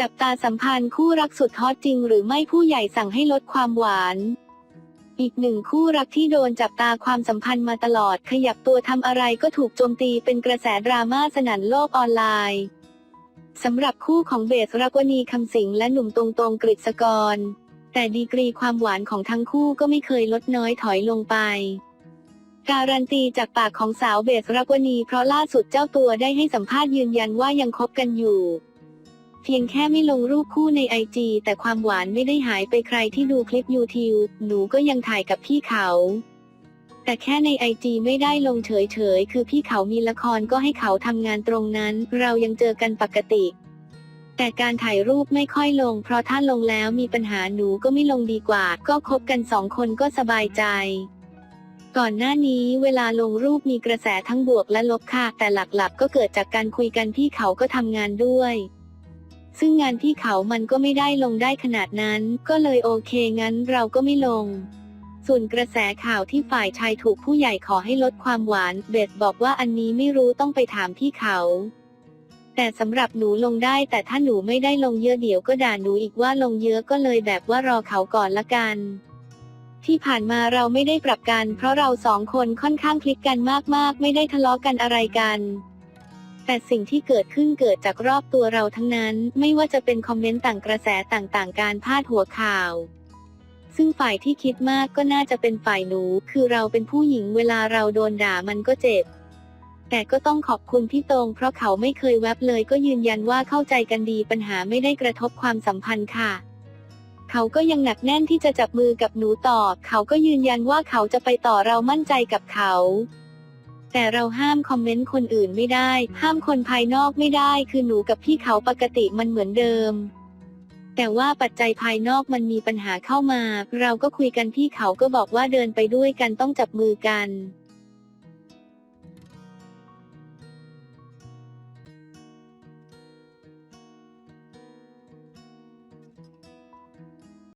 จับตาสัมพันธ์คู่รักสุดฮอตจริงหรือไม่ผู้ใหญ่สั่งให้ลดความหวาน อีกหนึ่งคู่รักที่โดนจับตาความสัมพันธ์มาตลอด ขยับตัวทำอะไรก็ถูกโจมตีเป็นกระแสดราม่าสนั่นโลกออนไลน์สำหรับคู่ของเบสรักวณีคำสิงและหนุ่มตรงตรงกฤษกร แต่ดีกรีความหวานของทั้งคู่ก็ไม่เคยลดน้อยถอยลงไป การันตีจากปากของสาวเบสรักวณีเพราะล่าสุดเจ้าตัวได้ให้สัมภาษณ์ยืนยันว่ายังคบกันอยู่ เพียงแค่ไม่ลงรูปคู่ในไอจีแต่ความหวานไม่ได้หายไปใครที่ดูคลิปยูทิวหนูก็ยังถ่ายกับพี่เขา แต่แค่ในไอจีไม่ได้ลงเฉยๆ คือพี่เขามีละครก็ให้เขาทำงานตรงนั้น เรายังเจอกันปกติ แต่การถ่ายรูปไม่ค่อยลง เพราะถ้าลงแล้วมีปัญหาหนูก็ไม่ลงดีกว่า ก็คบกันสองคนก็สบายใจก่อนหน้านี้เวลาลงรูปมีกระแสทั้งบวกและลบค่ะ แต่หลักๆก็เกิดจากการคุยกันพี่เขาก็ทำงานด้วย ซึ่งงานพี่เขามันก็ไม่ได้ลงได้ขนาดนั้น ก็เลยโอเคงั้นเราก็ไม่ลง ส่วนกระแสข่าวที่ฝ่ายชายถูกผู้ใหญ่ขอให้ลดความหวาน เบสบอกว่าอันนี้ไม่รู้ต้องไปถามพี่เขา แต่สำหรับหนูลงได้แต่ถ้าหนูไม่ได้ลงเยอะเดี๋ยวก็ด่าหนูอีกว่าลงเยอะก็เลยแบบว่ารอเขาก่อนละกันที่ผ่านมาเราไม่ได้ปรับกัน เพราะเราสองคนค่อนข้างคลิกกันมากๆ ไม่ได้ทะเลาะกันอะไรกัน แต่สิ่งที่เกิดขึ้นเกิดจากรอบตัวเราทั้งนั้น ไม่ว่าจะเป็นคอมเมนต์ต่างกระแสต่างๆ การพาดหัวข่าว ซึ่งฝ่ายที่คิดมากก็น่าจะเป็นฝ่ายหนู คือเราเป็นผู้หญิงเวลาเราโดนด่ามันก็เจ็บ แต่ก็ต้องขอบคุณพี่ตรง เพราะเขาไม่เคยแวบเลยก็ยืนยันว่าเข้าใจกันดีปัญหาไม่ได้กระทบความสัมพันธ์ค่ะเขาก็ยังหนักแน่นที่จะจับมือกับหนูต่อ เขาก็ยืนยันว่าเขาจะไปต่อเรามั่นใจกับเขา แต่เราห้ามคอมเมนต์คนอื่นไม่ได้ ห้ามคนภายนอกไม่ได้ คือหนูกับพี่เขาปกติมันเหมือนเดิม แต่ว่าปัจจัยภายนอกมันมีปัญหาเข้ามา เราก็คุยกันพี่เขาก็บอกว่าเดินไปด้วยกันต้องจับมือกัน